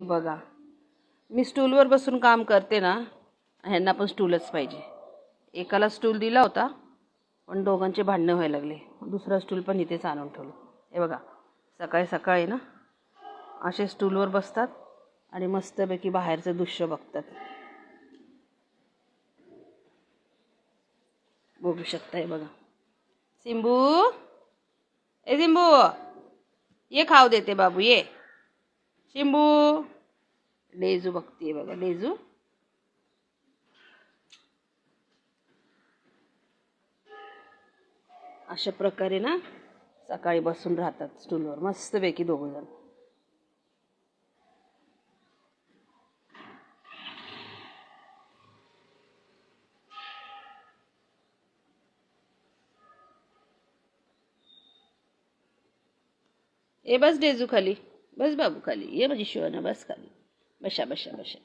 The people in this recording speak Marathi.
बघा. मी स्टूलवर बसून काम करते ना ह्यांना पण स्टूलच पाहिजे. एकाला स्टूल दिला होता पण दोघांचे भांडणं व्हायला लागले. दुसरा स्टूल पण इथेच आणून ठेवलं. हे बघा सकाळी सकाळी ना असे स्टूलवर बसतात आणि मस्तपैकी बाहेरचं दृश्य बघतात. बघू शकताय बघा. सिंबू? ए सिंबू ये खाऊ देते बाबू ये. शिंबू लेजू बघतीये बघा लेजू अशा प्रकारे ना सकाळी बसून राहतात स्टूलवर. मस्तपैकी दोघं जण. ए बस डेजू खाली. बस बाबू खाली ये माझी शिवाना बस खाली बशा बशा बशा